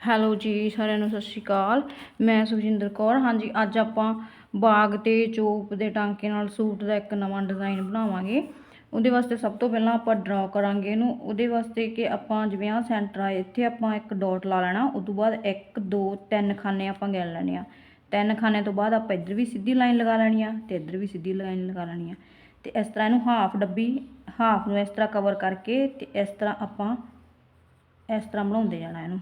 Hello ਜੀ, ਸਾਰਿਆਂ ਨੂੰ ਸਤਿ ਸ਼੍ਰੀ ਅਕਾਲ। ਮੈਂ ਸੁਖਜਿੰਦਰ ਕੌਰ। ਹਾਂਜੀ, ਅੱਜ ਆਪਾਂ ਬਾਗ ਤੇ ਚੋਪ ਦੇ ਟਾਂਕੇ ਨਾਲ ਸੂਟ ਦਾ ਇੱਕ ਨਵਾਂ ਡਿਜ਼ਾਈਨ ਬਣਾਵਾਂਗੇ। ਉਹਦੇ ਵਾਸਤੇ ਸਭ ਤੋਂ ਪਹਿਲਾਂ ਆਪਾਂ ਡਰਾ ਕਰਾਂਗੇ ਇਹਨੂੰ। ਉਹਦੇ ਵਾਸਤੇ ਕਿ ਆਪਾਂ ਜਿਵੇਂ ਆਹ ਸੈਂਟਰ ਆ, ਇੱਥੇ ਆਪਾਂ ਇੱਕ ਡਾਟ ਲਾ ਲੈਣਾ। ਉਸ ਤੋਂ ਬਾਅਦ 1 2 3 ਖਾਨੇ ਆਪਾਂ ਗਿਣ ਲੈਣੇ ਆ। ਤਿੰਨ ਖਾਨੇ ਤੋਂ ਬਾਅਦ ਆਪਾਂ ਇੱਧਰ ਵੀ ਸਿੱਧੀ ਲਾਈਨ ਲਗਾ ਲੈਣੀ ਆ ਤੇ ਇੱਧਰ ਵੀ ਸਿੱਧੀ ਲਾਈਨ ਲਗਾ ਲੈਣੀ ਆ। ਤੇ ਇਸ ਤਰ੍ਹਾਂ ਇਹਨੂੰ ਹਾਫ ਡੱਬੀ ਹਾਫ ਨੂੰ ਇਸ ਤਰ੍ਹਾਂ ਕਵਰ ਕਰਕੇ ਤੇ ਇਸ ਤਰ੍ਹਾਂ ਆਪਾਂ ਇਸ ਤਰ੍ਹਾਂ ਬਣਾਉਂਦੇ ਜਾਣਾ ਇਹਨੂੰ।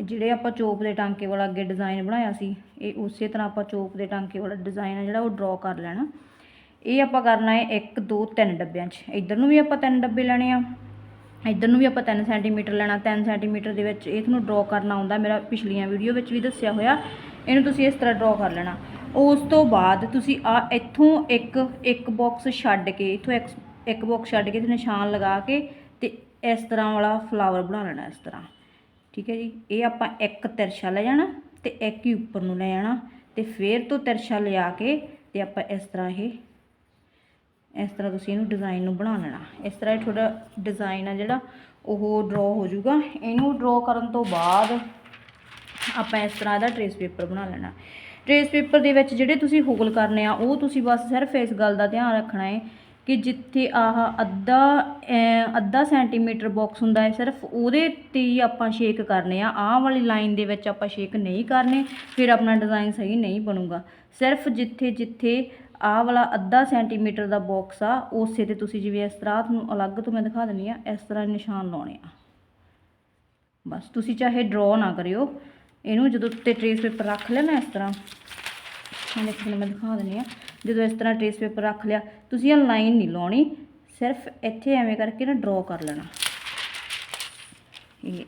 ਇਹ ਜਿਹੜੇ ਆਪਾਂ ਚੋਪ ਦੇ ਟਾਂਕੇ ਵਾਲਾ ਅੱਗੇ ਡਿਜ਼ਾਈਨ ਬਣਾਇਆ ਸੀ, ਇਹ ਉਸੇ ਤਰ੍ਹਾਂ ਆਪਾਂ ਚੋਪ ਦੇ ਟਾਂਕੇ ਵਾਲਾ ਡਿਜ਼ਾਈਨ ਆ ਜਿਹੜਾ ਉਹ ਡਰਾ ਕਰ ਲੈਣਾ। ਇਹ ਆਪਾਂ ਕਰਨਾ ਹੈ 1 2 3 ਡੱਬਿਆਂ 'ਚ। ਇੱਧਰ ਨੂੰ ਵੀ ਆਪਾਂ ਤਿੰਨ ਡੱਬੇ ਲੈਣੇ ਆ। ਇੱਧਰ ਨੂੰ ਵੀ ਆਪਾਂ 3 ਸੈਂਟੀਮੀਟਰ ਲੈਣਾ। 3 ਸੈਂਟੀਮੀਟਰ ਦੇ ਵਿੱਚ ਇਹ ਤੁਹਾਨੂੰ ਡਰਾ ਕਰਨਾ ਆਉਂਦਾ। ਮੇਰਾ ਪਿਛਲੀਆਂ ਵੀਡੀਓ ਵਿੱਚ ਵੀ ਦੱਸਿਆ ਹੋਇਆ। ਇਹਨੂੰ ਤੁਸੀਂ ਇਸ ਤਰ੍ਹਾਂ ਡਰਾ ਕਰ ਲੈਣਾ। ਉਸ ਤੋਂ ਬਾਅਦ ਤੁਸੀਂ ਆ ਇੱਥੋਂ ਇੱਕ ਇੱਕ ਬਾਕਸ ਛੱਡ ਕੇ, ਇੱਥੋਂ ਇੱਕ ਇੱਕ ਬਾਕਸ ਛੱਡ ਕੇ ਤੇ ਨਿਸ਼ਾਨ ਲਗਾ ਕੇ ਤੇ ਇਸ ਤਰ੍ਹਾਂ ਵਾਲਾ ਫਲਾਵਰ ਬਣਾ ਲੈਣਾ ਇਸ ਤਰ੍ਹਾਂ। ਠੀਕ ਹੈ ਜੀ? ਇਹ ਆਪਾਂ ਇੱਕ ਤਿਰਛਾ ਲੈ ਜਾਣਾ ਤੇ ਇੱਕ ਹੀ ਉੱਪਰ ਨੂੰ ਲੈ ਜਾਣਾ ਤੇ ਫੇਰ ਤੋਂ ਤਿਰਛਾ ਲਿਆ ਕੇ ਤੇ ਆਪਾਂ ਇਸ ਤਰ੍ਹਾਂ ਇਹ, ਇਸ ਤਰ੍ਹਾਂ ਤੁਸੀਂ ਇਹਨੂੰ ਡਿਜ਼ਾਈਨ ਨੂੰ ਬਣਾ ਲੈਣਾ। ਇਸ ਤਰ੍ਹਾਂ ਇਹ ਤੁਹਾਡਾ ਡਿਜ਼ਾਈਨ ਆ ਜਿਹੜਾ, ਉਹ ਡਰਾ ਹੋ ਜਾਊਗਾ। ਇਹਨੂੰ ਡਰਾ ਕਰਨ ਤੋਂ ਬਾਅਦ ਆਪਾਂ ਇਸ ਤਰ੍ਹਾਂ ਦਾ ਟ੍ਰੇਸ ਪੇਪਰ ਬਣਾ ਲੈਣਾ। ਟ੍ਰੇਸ ਪੇਪਰ ਦੇ ਵਿੱਚ ਜਿਹੜੇ ਤੁਸੀਂ ਹੋਲ ਕਰਨੇ ਆ, ਉਹ ਤੁਸੀਂ ਬਸ ਸਿਰਫ ਇਸ ਗੱਲ ਦਾ ਧਿਆਨ ਰੱਖਣਾ ਹੈ ਕਿ ਜਿੱਥੇ ਆਹ ਅੱਧਾ ਅੱਧਾ ਸੈਂਟੀਮੀਟਰ ਬਾਕਸ ਹੁੰਦਾ ਹੈ, ਸਿਰਫ ਉਹਦੇ ਤੇ ਹੀ ਆਪਾਂ ਸ਼ੇਕ ਕਰਨੇ ਆ। ਆਹ ਵਾਲੀ ਲਾਈਨ ਦੇ ਵਿੱਚ ਆਪਾਂ ਸ਼ੇਕ ਨਹੀਂ ਕਰਨੇ, ਫਿਰ ਆਪਣਾ ਡਿਜ਼ਾਈਨ ਸਹੀ ਨਹੀਂ ਬਣੂਗਾ। ਸਿਰਫ ਜਿੱਥੇ ਜਿੱਥੇ ਆਹ ਵਾਲਾ ਅੱਧਾ ਸੈਂਟੀਮੀਟਰ ਦਾ ਬਾਕਸ ਆ, ਉਸੇ ਤੇ ਤੁਸੀਂ ਜਿਵੇਂ ਇਸ ਤਰ੍ਹਾਂ, ਤੁਹਾਨੂੰ ਅਲੱਗ ਤੋਂ ਮੈਂ ਦਿਖਾ ਦਿੰਦੀ ਆ, ਇਸ ਤਰ੍ਹਾਂ ਨਿਸ਼ਾਨ ਲਾਉਣੇ ਆ। ਬਸ ਤੁਸੀਂ ਚਾਹੇ ਡਰਾ ਨਾ ਕਰਿਓ। ਇਹਨੂੰ ਜਦੋਂ ਉੱਤੇ ਟ੍ਰੇਸ ਪੇਪਰ ਰੱਖ ਲਿਆ ਨਾ ਇਸ ਤਰ੍ਹਾਂ, ਮੈਂ ਦਿਖਾ ਦਿੰਦੀ ਆ। ਜਦੋਂ ਇਸ ਤਰ੍ਹਾਂ ਟ੍ਰੇਸ ਪੇਪਰ ਰੱਖ ਲਿਆ, ਤੁਸੀਂ ਇਹ ਲਾਈਨ ਨਹੀਂ ਲਾਉਣੀ, ਸਿਰਫ ਇੱਥੇ ਐਵੇਂ ਕਰਕੇ ਨਾ ਡਰਾ ਕਰ ਲੈਣਾ। ਇਹ,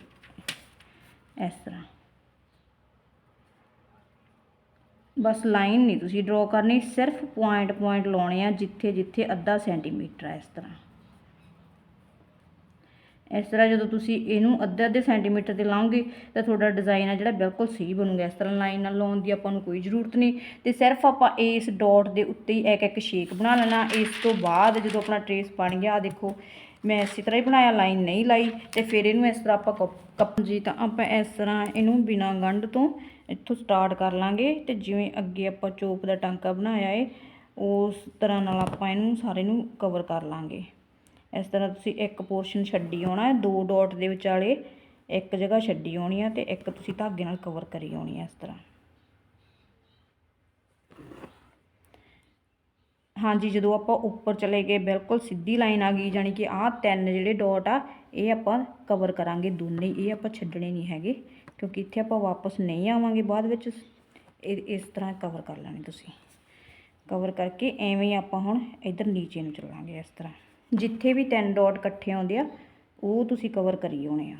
ਇਸ ਤਰ੍ਹਾਂ। ਬਸ ਲਾਈਨ ਨਹੀਂ ਤੁਸੀਂ ਡਰਾ ਕਰਨੀ, ਸਿਰਫ ਪੁਆਇੰਟ ਪੁਆਇੰਟ ਲਾਉਣੇ ਆ ਜਿੱਥੇ ਜਿੱਥੇ ਅੱਧਾ ਸੈਂਟੀਮੀਟਰ ਹੈ ਇਸ ਤਰ੍ਹਾਂ। ਇਸ ਤਰ੍ਹਾਂ ਜਦੋਂ ਤੁਸੀਂ ਇਹਨੂੰ ਅੱਧੇ ਅੱਧੇ ਸੈਂਟੀਮੀਟਰ ਤੇ ਲਾਓਗੇ ਤਾਂ ਤੁਹਾਡਾ ਡਿਜ਼ਾਈਨ ਆ ਜਿਹੜਾ ਬਿਲਕੁਲ ਸਹੀ ਬਣੂਗਾ। ਇਸ ਤਰ੍ਹਾਂ ਲਾਈਨ ਨਾਲ ਲਾਉਣ ਦੀ ਆਪਾਂ ਨੂੰ ਕੋਈ ਜ਼ਰੂਰਤ ਨਹੀਂ। ਤੇ ਸਿਰਫ ਆਪਾਂ ਇਸ ਡਾਟ ਦੇ ਉੱਤੇ ਹੀ ਇੱਕ ਇੱਕ ਸ਼ੇਕ ਬਣਾ ਲੈਣਾ। ਇਸ ਤੋਂ ਬਾਅਦ ਜਦੋਂ ਆਪਣਾ ਟਰੇਸ ਬਣ ਗਿਆ ਦੇਖੋ, ਮੈਂ ਇਸੇ ਤਰ੍ਹਾਂ ਹੀ ਬਣਾਇਆ ਲਾਈਨ ਨਹੀਂ ਲਾਈ। ਤੇ ਫਿਰ ਇਹਨੂੰ ਇਸ ਤਰ੍ਹਾਂ ਆਪਾਂ ਕੱਪ- ਕੱਪ ਜੀ ਤਾਂ ਆਪਾਂ ਇਸ ਤਰ੍ਹਾਂ ਇਹਨੂੰ ਬਿਨਾਂ ਗੰਢ ਤੋਂ ਇੱਥੋਂ ਸਟਾਰਟ ਕਰ ਲਾਂਗੇ। ਤੇ ਜਿਵੇਂ ਅੱਗੇ ਆਪਾਂ ਚੋਪ ਦਾ ਟਾਂਕਾ ਬਣਾਇਆ ਏ, ਉਸ ਤਰ੍ਹਾਂ ਨਾਲ ਆਪਾਂ ਇਹਨੂੰ ਸਾਰੇ ਨੂੰ ਕਵਰ ਕਰ ਲਾਂਗੇ। ਇਸ ਤਰ੍ਹਾਂ ਤੁਸੀਂ ਇੱਕ ਪੋਰਸ਼ਨ ਛੱਡੀ ਆਉਣਾ ਹੈ, ਦੋ ਡਾਟ ਦੇ ਵਿਚਾਲੇ ਇੱਕ ਜਗ੍ਹਾ ਛੱਡੀ ਆਉਣੀ ਆ ਤੇ ਇੱਕ ਤੁਸੀਂ ਧਾਗੇ ਨਾਲ ਕਵਰ ਕਰੀ ਆਉਣੀ ਆ ਇਸ ਤਰ੍ਹਾਂ। ਹਾਂਜੀ, ਜਦੋਂ ਆਪਾਂ ਉੱਪਰ ਚਲੇ ਗਏ, ਬਿਲਕੁਲ ਸਿੱਧੀ ਲਾਈਨ ਆ ਗਈ ਜਾਨੀ ਕਿ ਆਹ ਤਿੰਨ ਜਿਹੜੇ ਡਾਟ ਆ, ਇਹ ਆਪਾਂ ਕਵਰ ਕਰਾਂਗੇ ਦੋਨੇ, ਇਹ ਆਪਾਂ ਛੱਡਣੇ ਨਹੀਂ ਹੈਗੇ, ਕਿਉਂਕਿ ਇੱਥੇ ਆਪਾਂ ਵਾਪਸ ਨਹੀਂ ਆਵਾਂਗੇ ਬਾਅਦ ਵਿੱਚ, ਇਹ, ਇਸ ਤਰ੍ਹਾਂ ਕਵਰ ਕਰ ਲੈਣੇ ਤੁਸੀਂ। ਕਵਰ ਕਰਕੇ ਐਵੇਂ ਹੀ ਆਪਾਂ ਹੁਣ ਇਧਰ ਨੀਚੇ ਨੂੰ ਚੱਲਾਂਗੇ ਇਸ ਤਰ੍ਹਾਂ। ਜਿੱਥੇ ਵੀ ਤਿੰਨ ਡਾਟ ਇਕੱਠੇ ਆਉਂਦੇ ਆ ਉਹ ਤੁਸੀਂ ਕਵਰ ਕਰੀ ਆਉਣੇ ਆ।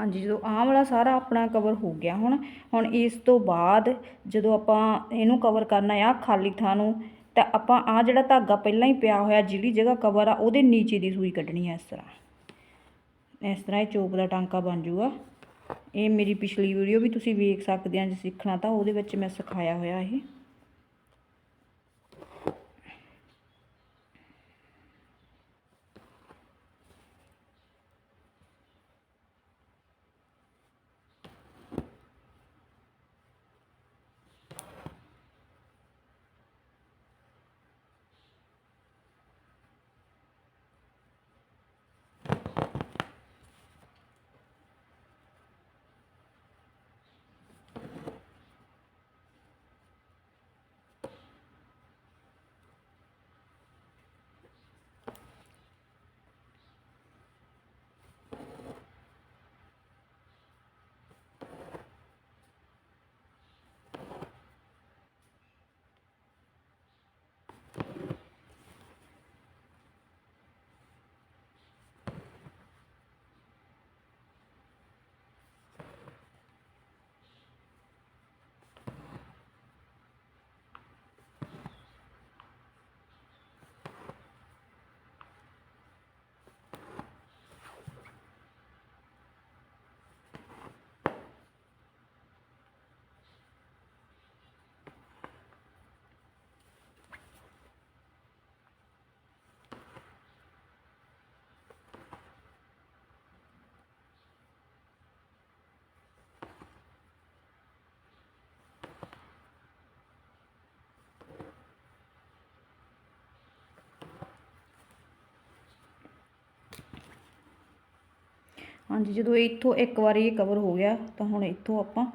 ਹਾਂਜੀ, ਜਦੋਂ ਆਹ ਵਾਲਾ ਸਾਰਾ ਆਪਣਾ ਕਵਰ ਹੋ ਗਿਆ ਹੁਣ ਹੁਣ ਇਸ ਤੋਂ ਬਾਅਦ ਜਦੋਂ ਆਪਾਂ ਇਹਨੂੰ ਕਵਰ ਕਰਨਾ ਆ ਖਾਲੀ ਥਾਂ ਨੂੰ, ਤਾਂ ਆਪਾਂ ਆ ਜਿਹੜਾ ਧਾਗਾ ਪਹਿਲਾਂ ਹੀ ਪਿਆ ਹੋਇਆ, ਜਿਹੜੀ ਜਗ੍ਹਾ ਕਵਰ ਆ, ਉਹਦੇ ਨੀਚੇ ਦੀ ਸੂਈ ਕੱਢਣੀ ਆ ਇਸ ਤਰ੍ਹਾਂ। ਇਸ ਤਰ੍ਹਾਂ ਇਹ ਚੋਪ ਦਾ ਟਾਂਕਾ ਬਣ ਜਾਊਗਾ। ਇਹ ਮੇਰੀ ਪਿਛਲੀ ਵੀਡੀਓ ਵੀ ਤੁਸੀਂ ਵੇਖ ਸਕਦੇ ਆ, ਜੇ ਸਿੱਖਣਾ ਤਾਂ ਉਹਦੇ ਵਿੱਚ ਮੈਂ ਸਿਖਾਇਆ ਹੋਇਆ ਇਹ। ਹਾਂਜੀ, ਜਦੋਂ ਇੱਥੋਂ ਇੱਕ ਵਾਰੀ ਇਹ ਕਵਰ ਹੋ ਗਿਆ, ਤਾਂ ਹੁਣ ਇੱਥੋਂ ਆਪਾਂ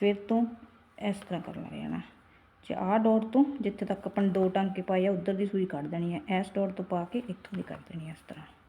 ਫਿਰ ਤੋਂ ਇਸ ਤਰ੍ਹਾਂ ਕਰ ਲੱਗ ਜਾਣਾ ਜੇ ਆਹ ਡੋਟ ਤੋਂ ਜਿੱਥੇ ਤੱਕ ਆਪਾਂ ਦੋ ਟਾਂਕੇ ਪਾਏ ਆ, ਉਧਰ ਦੀ ਸੂਈ ਕੱਢ ਦੇਣੀ ਹੈ, ਇਸ ਡੋਟ ਤੋਂ ਪਾ ਕੇ ਇੱਥੋਂ ਦੀ ਕੱਢ ਦੇਣੀ ਹੈ ਇਸ ਤਰ੍ਹਾਂ।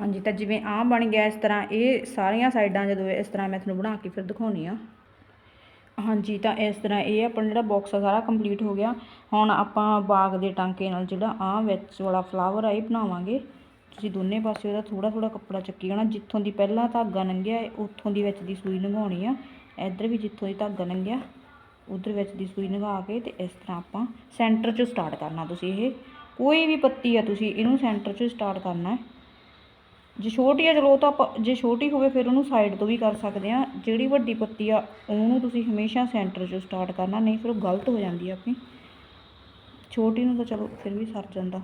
ਹਾਂਜੀ, ਤਾਂ ਜਿਵੇਂ ਆਹ ਬਣ ਗਿਆ ਇਸ ਤਰ੍ਹਾਂ, ਇਹ ਸਾਰੀਆਂ ਸਾਈਡਾਂ ਜਦੋਂ ਇਸ ਤਰ੍ਹਾਂ ਮੈਂ ਤੁਹਾਨੂੰ ਬਣਾ ਕੇ ਫਿਰ ਦਿਖਾਉਣੀ ਆ। ਹਾਂਜੀ, ਤਾਂ ਇਸ ਤਰ੍ਹਾਂ ਇਹ ਆਪਣਾ ਜਿਹੜਾ ਬਾਕਸ ਆ, ਸਾਰਾ ਕੰਪਲੀਟ ਹੋ ਗਿਆ। ਹੁਣ ਆਪਾਂ ਬਾਗ ਦੇ ਟਾਂਕੇ ਨਾਲ ਜਿਹੜਾ ਆਹ ਵਿੱਚ ਵਾਲਾ ਫਲਾਵਰ ਆ, ਇਹ ਬਣਾਵਾਂਗੇ। ਤੁਸੀਂ ਦੋਨੇ ਪਾਸੇ ਉਹਦਾ ਥੋੜਾ ਥੋੜਾ ਕੱਪੜਾ ਚੱਕੀ ਜਾਣਾ। ਜਿੱਥੋਂ ਦੀ ਪਹਿਲਾਂ ਧਾਗਾ ਲੰਘਿਆ, ਉੱਥੋਂ ਦੀ ਵਿੱਚ ਦੀ ਸੂਈ ਲੰਘਾਉਣੀ ਆ। ਇੱਧਰ ਵੀ ਜਿੱਥੋਂ ਦੀ ਧਾਗਾ ਲੰਘਿਆ, ਉਧਰ ਵਿੱਚ ਦੀ ਸੂਈ ਲੰਘਾ ਕੇ ਤੇ ਇਸ ਤਰ੍ਹਾਂ ਆਪਾਂ ਸੈਂਟਰ 'ਚੋਂ ਸਟਾਰਟ ਕਰਨਾ ਤੁਸੀਂ ਇਹ। ਕੋਈ ਵੀ ਪੱਤੀ ਆ ਤੁਸੀਂ, ਇਹਨੂੰ ਸੈਂਟਰ 'ਚੋਂ ਸਟਾਰਟ ਕਰਨਾ। ਹੈ ਜੇ ਛੋਟੀ ਆ, ਚਲੋ ਉਹ ਤਾਂ ਆਪਾਂ, ਜੇ ਛੋਟੀ ਹੋਵੇ ਫਿਰ ਉਹਨੂੰ ਸਾਈਡ ਤੋਂ ਵੀ ਕਰ ਸਕਦੇ ਆ। ਜਿਹੜੀ ਵੱਡੀ ਪੱਤੀ ਆ, ਉਹਨੂੰ ਤੁਸੀਂ ਹਮੇਸ਼ਾ ਸੈਂਟਰ 'ਚੋਂ ਸਟਾਰਟ ਕਰਨਾ, ਨਹੀਂ ਫਿਰ ਉਹ ਗਲਤ ਹੋ ਜਾਂਦੀ ਆ ਆਪਣੀ। ਛੋਟੀ ਨੂੰ ਤਾਂ ਚਲੋ ਫਿਰ ਵੀ ਸਰ ਜਾਂਦਾ।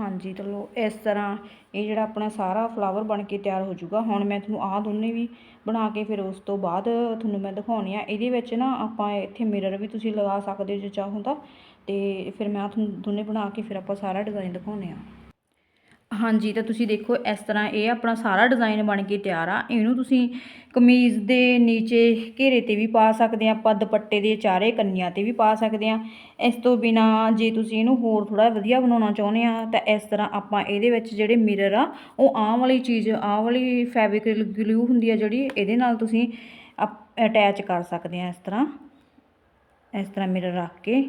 ਹਾਂਜੀ, ਚਲੋ ਇਸ ਤਰ੍ਹਾਂ ਇਹ ਜਿਹੜਾ ਆਪਣਾ ਸਾਰਾ ਫਲਾਵਰ ਬਣ ਕੇ ਤਿਆਰ ਹੋ ਜਾਊਗਾ। ਹੁਣ ਮੈਂ ਤੁਹਾਨੂੰ ਆਹ ਦੋਨੇ ਵੀ ਬਣਾ ਕੇ ਫਿਰ ਉਸ ਤੋਂ ਬਾਅਦ ਤੁਹਾਨੂੰ ਮੈਂ ਦਿਖਾਉਣੀ ਆ। ਇਹਦੇ ਵਿੱਚ ਨਾ ਆਪਾਂ ਇੱਥੇ ਮਿਰਰ ਵੀ ਤੁਸੀਂ ਲਗਾ ਸਕਦੇ ਹੋ ਜੇ ਚਾਹੋ ਤਾਂ। ਤੇ ਫਿਰ ਮੈਂ ਤੁਹਾਨੂੰ ਦੋਨੇ ਬਣਾ ਕੇ ਫਿਰ ਆਪਾਂ ਸਾਰਾ ਡਿਜ਼ਾਈਨ ਦਿਖਾਉਣੇ ਆ। ਹਾਂਜੀ, ਤਾਂ ਤੁਸੀਂ ਦੇਖੋ, ਇਸ ਤਰ੍ਹਾਂ ਇਹ ਆਪਣਾ ਸਾਰਾ ਡਿਜ਼ਾਈਨ ਬਣ ਕੇ ਤਿਆਰ ਆ। ਇਹਨੂੰ ਤੁਸੀਂ ਕਮੀਜ਼ ਦੇ ਨੀਚੇ ਘੇਰੇ ਤੇ ਵੀ ਪਾ ਸਕਦੇ ਆ, ਆਪਾਂ ਦੁਪੱਟੇ ਦੇ ਚਾਰੇ ਕੰਨੀਆਂ ਤੇ ਵੀ ਪਾ ਸਕਦੇ ਆ। ਇਸ ਤੋਂ ਬਿਨਾ ਜੇ ਤੁਸੀਂ ਇਹਨੂੰ ਹੋਰ ਥੋੜਾ ਵਧੀਆ ਬਣਾਉਣਾ ਚਾਹੁੰਦੇ ਆ, ਤਾਂ ਇਸ ਤਰ੍ਹਾਂ ਆਪਾਂ ਇਹਦੇ ਵਿੱਚ ਜਿਹੜੇ ਮਿਰਰ ਆ, ਉਹ ਆਹ ਵਾਲੀ ਚੀਜ਼ ਆਹ ਵਾਲੀ ਫੈਬਰਿਕ ਗਲੂ ਹੁੰਦੀ ਆ ਜਿਹੜੀ, ਇਹਦੇ ਨਾਲ ਤੁਸੀਂ ਅਟੈਚ ਕਰ ਸਕਦੇ ਆ ਇਸ ਤਰ੍ਹਾਂ। ਇਸ ਤਰ੍ਹਾਂ ਮਿਰਰ ਰੱਖ ਕੇ।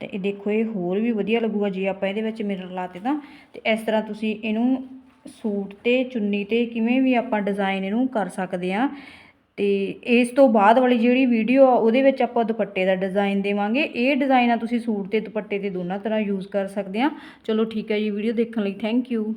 ਤੇ ਇਹ ਦੇਖੋ, ਇਹ ਹੋਰ ਵੀ ਵਧੀਆ ਲੱਗੂਗਾ ਜੇ ਆਪਾਂ ਇਹਦੇ ਵਿੱਚ ਮਿਰਰ ਲਾਤੇ ਤਾਂ। ਤੇ ਇਸ ਤਰ੍ਹਾਂ ਤੁਸੀਂ ਇਹਨੂੰ ਸੂਟ ਤੇ, ਚੁੰਨੀ ਤੇ ਕਿਵੇਂ ਵੀ ਆਪਾਂ ਡਿਜ਼ਾਈਨ ਇਹਨੂੰ ਕਰ ਸਕਦੇ ਆ ਤੇ ਇਸ ਤੋਂ ਬਾਅਦ ਵਾਲੀ ਜਿਹੜੀ ਵੀਡੀਓ ਆ, ਉਹਦੇ ਵਿੱਚ ਆਪਾਂ ਦੁਪੱਟੇ ਦਾ ਡਿਜ਼ਾਈਨ ਦੇਵਾਂਗੇ। ਇਹ ਡਿਜ਼ਾਈਨ ਆ ਤੁਸੀਂ ਸੂਟ ਤੇ, ਦੁਪੱਟੇ ਤੇ ਦੋਨਾਂ ਤਰ੍ਹਾਂ ਯੂਜ਼ ਕਰ ਸਕਦੇ ਆ ਚਲੋ ਠੀਕ ਹੈ ਜੀ ਵੀਡੀਓ ਦੇਖਣ ਲਈ ਥੈਂਕ ਯੂ